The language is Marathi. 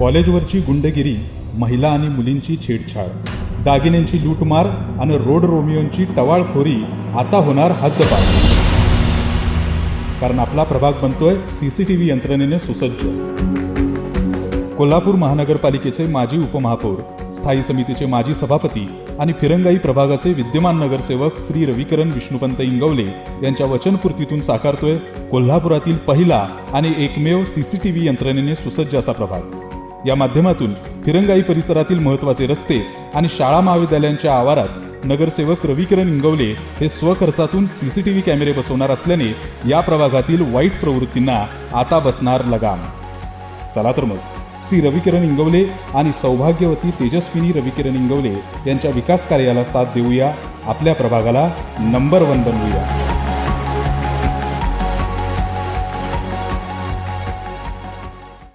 कॉलेजवरची गुंडगिरी महिला आणि मुलींची छेडछाड दागिन्यांची लूटमार आणि रोड रोमियोंची टवाळखोरी आता होणार हद्दपार. कारण आपला प्रभाग बनतोय व्ही यंत्रणेने सुसज्ज. कोल्हापूर महानगरपालिकेचे माजी उपमहापौर स्थायी समितीचे माजी सभापती आणि फिरंगाई प्रभागाचे विद्यमान नगरसेवक श्री रविकरण विष्णुपंत इंगवले यांच्या वचनपूर्तीतून साकारतोय कोल्हापुरातील पहिला आणि एकमेव सी सी टी व्ही यंत्रणेने सुसज्ज असा प्रभाग. या माध्यमातून फिरंगाई परिसरातील महत्त्वाचे रस्ते आणि शाळा महाविद्यालयांच्या आवारात नगरसेवक रविकिरण इंगवले हे स्वखर्चातून सीसीटीव्ही कॅमेरे बसवणार असल्याने या प्रभागातील वाईट प्रवृत्तींना आता बसणार लगाम. चला तर मग श्री रविकिरण इंगवले आणि सौभाग्यवती तेजस्विनी रविकिरण इंगवले यांच्या विकास कार्याला साथ देऊया. आपल्या प्रभागाला नंबर वन बनवूया.